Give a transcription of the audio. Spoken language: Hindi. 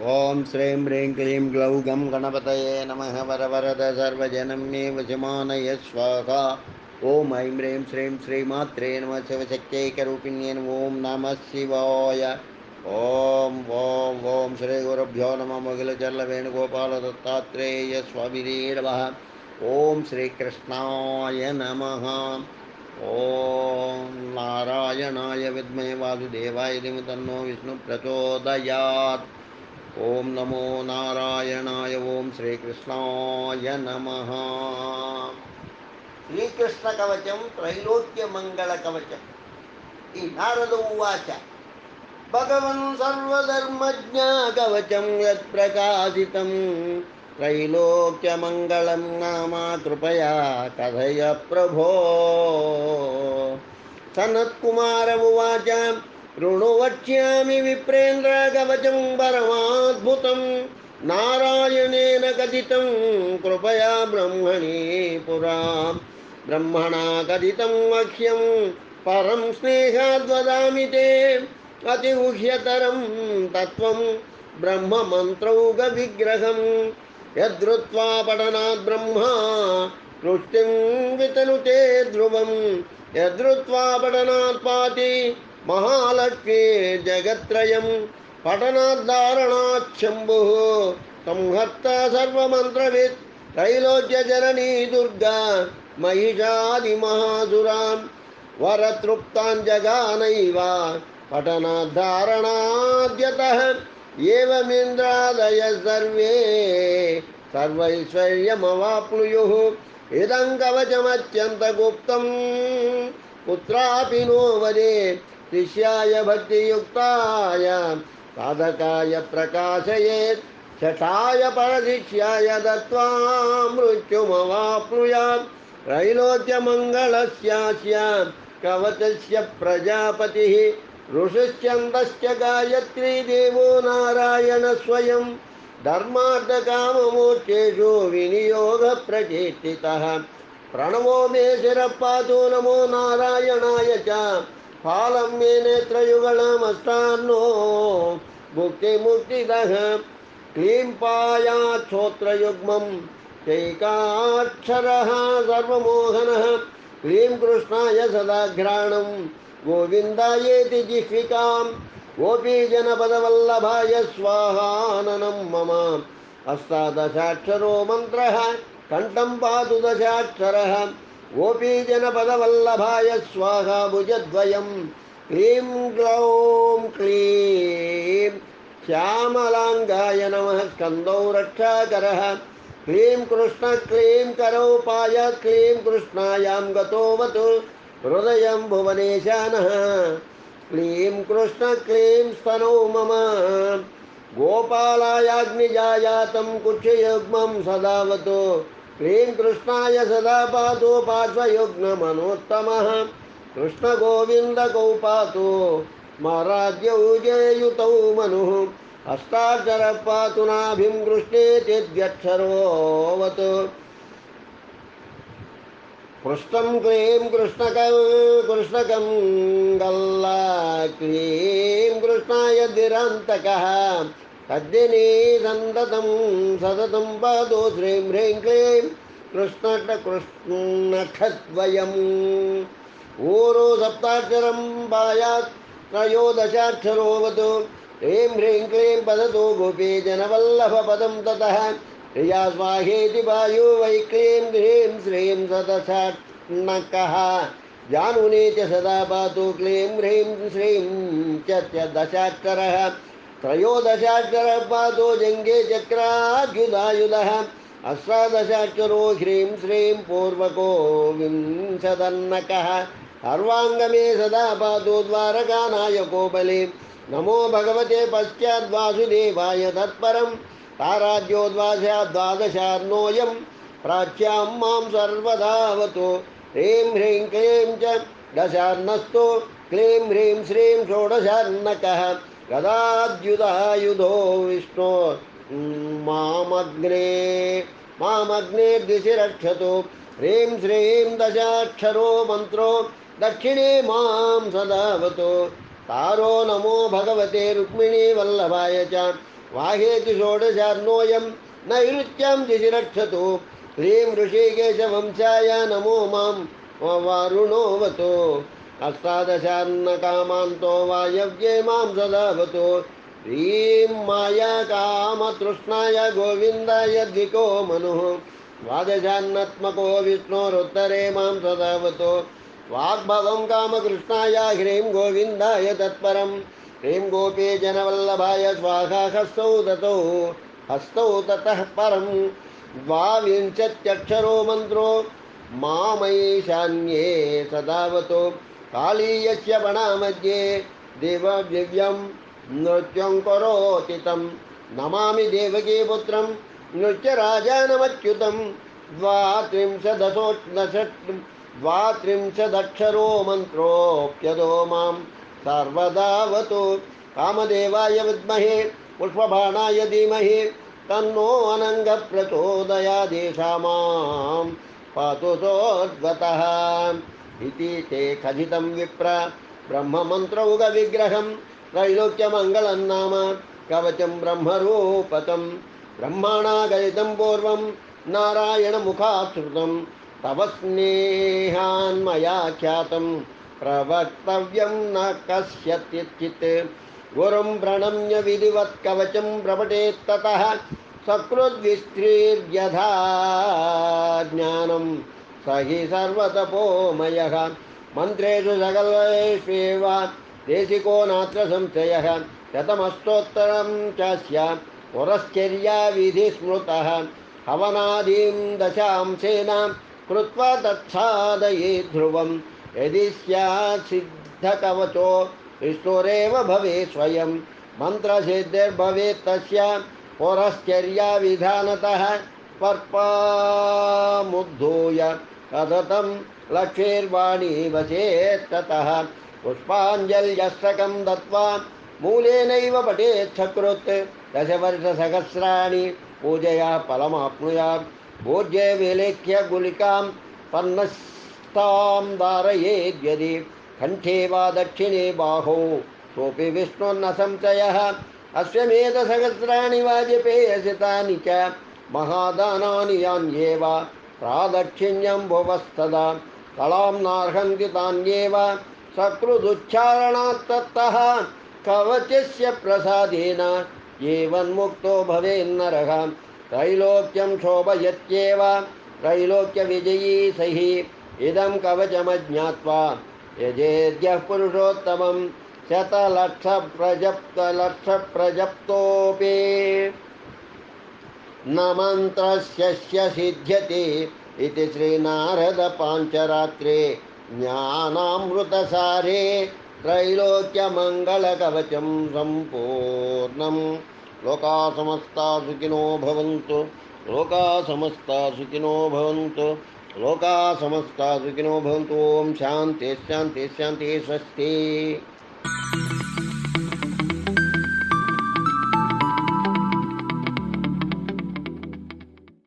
ॐ श्रीं ह्रीं क्लीं ग्लौं गं गणपतये नमः वरवरद सर्वजनं मे वशमानय स्वाहा। ॐ ऐं ह्रीं श्रीं श्रीमात्रे नमः शिवशक्त्यैकरूपिण्ये ॐ नमः शिवाय। ॐ ॐ ॐ श्रीगुरुभ्यो नमः मुगिलचल्लवेणुगोपालदत्तात्रेय स्वामिने नमः। ॐ श्रीकृष्णाय नमः। ॐ नारायणाय विद्महे वासुदेवाय तन्नो विष्णुप्रचोदयात्। ॐ नमो नारायणाय ॐ श्रीकृष्णाय नमः। श्रीकृष्णकवचं त्रैलोक्यमङ्गलकवचम्। ई नारद उवाच भगवन् सर्वधर्मज्ञाकवचं यत्प्रकाशितं त्रैलोक्यमङ्गलं नाम कृपया कथय प्रभो सनत्कुमार उवाच ऋणुवक्ष्यामि विप्रेन्द्रकवचं परमाद्भुतं नारायणेन कथितं, कृपया ब्रह्मणि पुरा। ब्रह्मणा कथितं वक्ष्यं परं स्नेहाद्वदामि ते। अतिगुह्यतरं तत्त्वं ब्रह्ममन्त्रौगविग्रहं यद्रुत्वा पठनात् ब्रह्मा तुष्टिं वितनुते ध्रुवं यद्रुत्वा पठनात् पाति महालक्ष्मी जगत्त्रयं पठनाद्धारणात् शम्भुः संहर्त सर्वमन्त्रवित् त्रैलोक्यजननी दुर्गा महिषादिमहासुरान् वरतृप्तान् जगानैव पठनाद्धारणाद्यतः एवमिन्द्रादय सर्वे सर्वैश्वर्यमवाप्नुयुः इदं कवचमत्यन्तगुप्तं कुत्रापि नो वदे शिष्याय भक्तियुक्ताय। साधकाय प्रकाशयेत्। शठाय परशिष्याय दत्त्वा मृत्युमवाप्नुयात् त्रैलोक्यमङ्गलस्यास्य कवचस्य प्रजापतिः। ऋषिश्चन्दश्च गायत्री देवो नारायण स्वयं। धर्मार्थकाममोक्षेषु विनियोगप्रचेष्टितः प्रणवो मे शिरः पातु नमो नारायणाय च। फालं मे नेत्रयुगलमस्तान्नो भुक्तिमुक्तिदः क्लीं पायाच्छोत्रयुग्मं चैकाक्षरः सर्वमोहनः क्लीं कृष्णाय सदाघ्राणं गोविन्दायेति जिह्विकां गोपीजनपदवल्लभाय स्वाहाननं मम अष्टादशाक्षरो मन्त्रः कण्ठं पातु गोपीजनपदवल्लभाय स्वाहा भुजद्वयं क्लीं ग्लौं क्लीं श्यामलाङ्गाय नमः स्कन्दौ रक्षाकरः क्लीं कृष्ण क्लीं करौ पाय क्लीं कृष्णायां गतोऽवतु हृदयं भुवनेशानः। क्लीं कृष्ण क्लीं स्तनौ मम गोपालायाग्निजायातं कुक्षयुग्मं सदावतु क्लीं कृष्णाय सदा पातु पार्श्वयुग्ममनोत्तमः। कृष्णगोविन्दकौ पातु स्मराद्यौ जययुतौ मनुः। अष्टाक्षरः पातु नाभिं कृष्णेत्यक्षरोऽवत् पृष्ठं क्लीं कृष्णक, कृष्णकं गल्ला क्लीं कृष्णाय दिरान्तकः। तद्दिने सन्ततं सततं पादो श्रीं ह्रीं क्लीं कृष्ण कृष्णखद्वयम् ऊरो सप्ताक्षरं पायात् त्रयोदशाक्षरोऽवतु ह्रीं ह्रीं क्लीं पदतो गोपी ततः। प्रिया स्वाहेति वायु वै क्लीं ह्रीं श्रीं च सदा पातु क्लीं ह्रीं श्रीं च दशाक्षरः। त्रयोदशाक्षरः पातु जङ्गे चक्राद्युधायुधः अष्टादशाक्षरो ह्रीं श्रीं पूर्वको विंशदन्नकः सर्वाङ्गमे सदा पातु द्वारकानायको बले नमो भगवते पश्चाद्वासुदेवाय तत्परं। ताराद्योद्वासाद्वादशार्णोऽयं प्राच्यां माँ सर्वदावतु ह्रीं ह्रीं क्लीं च दशार्णस्तु क्लीं ह्रीं श्रीं षोडशार्णकः। गदाद्युधायुधो विष्णो। मामग्ने मामग्ने रक्षतु ह्रीं श्रीं दशाक्षरो मन्त्रो, दक्षिणे माँ सदावतु। तारो नमो भगवते रुक्मिणी वल्लभाय च। वाहेति षोडशार्णोऽयं नैऋत्यं दिशि रक्षतु ह्रीं ऋषिकेशवंशाय नमो माँ वारुणोऽवतु। अष्टादशान्नकामान्तो वायव्ये माँ सदावतु ह्रीं माया कामतृष्णाय गोविन्दाय द्विको मनुः। द्वादशान्नात्मको विष्णोरुत्तरे माँ सदावतु वाग्भवं कामकृष्णाय ह्रीं गोविन्दाय तत्परं ह्रीं गोपी जनवल्लभाय स्वाहा हस्तौ हस्तौ ततः परं द्वाविंशत्यक्षरो मन्त्रो। मामैशान्ये सदावतु कालीयस्य वणामध्ये देवदिव्यं नृत्यं करोति तं। नमामि देवकी पुत्रं, नृत्यराजानमच्युतं। द्वात्रिंशदशो द्वात्रिंशदक्षरो मन्त्रोऽप्यदो माँ। सर्वदावतु कामदेवाय विद्महे, पुष्पबाणाय धीमहि, तन्नो अनङ्गप्रचोदयादेशा माँ। पातु सोद्गतः। इति ते खचितं विप्र ब्रह्ममन्त्रौगविग्रहं त्रैलोक्यमङ्गलं नाम कवचं ब्रह्मरूपतं ब्रह्माणा गलितं पूर्वं नारायणमुखात् श्रुतं तव स्नेहान्मया ख्यातं प्रवक्तव्यं न कस्यचित् गुरुं प्रणम्य विधिवत् कवचं प्रपटेत्ततः सकृद्विस्त्रीर्यथा ज्ञानं स हि सर्वतपोमयः। मन्त्रेषु देशिको नात्र संशयः। शतमस्तोत्तरं चास्य। पुरश्चर्याविधिस्मृतः हवनादीं दशांशेन कृत्वा तच्छादये ध्रुवं यदि स्यात् सिद्धकवचो विष्णुरेव भवेत् स्वयं। मन्त्रसिद्धिर्भवेत् तस्य। पुरश्चर्याविधानतः पर्पामुद्धूय। सततं लक्ष्मीर्वाणी वचेत्ततः पुष्पाञ्जल्यस्तकं दत्त्वा मूलेनैव पठेत् सकृत् दशवर्षसहस्राणि पूजया फलमाप्नुयात् भोज्ये विलेख्य गुलिकां पन्नस्तां धारयेद्यदि कण्ठे वा दक्षिणे बाहौ सोऽपि विष्णुर्न संशयः अश्वमेधसहस्राणि वाजपेयसितानि च महादानानि यान्येव प्रादक्षिण्यं भुवस्तदा। कलां नार्हन्ति तान्येव। सकृदुच्चारणात् तत्तः कवचस्य प्रसादेन एवन्मुक्तो भवेन्नरः त्रैलोक्यं शोभयत्येव। त्रैलोक्यविजयी सहि। इदं कवचमज्ञात्वा। यजेद्यः पुरुषोत्तमं। शतलक्षप्रजप्तलक्षप्रजप्तोऽपि न मन्त्रस्य सिद्ध्यति इति श्रीनारदपाञ्चरात्रे ज्ञानामृतसारे त्रैलोक्यमङ्गलकवचं सम्पूर्णं लोका समस्ता सुखिनो भवन्तु लोका समस्ता सुखिनो भवन्तु लोका समस्ता सुखिनो भवन्तु। ॐ शान्ति शान्ति शान्ति, स्वस्ति।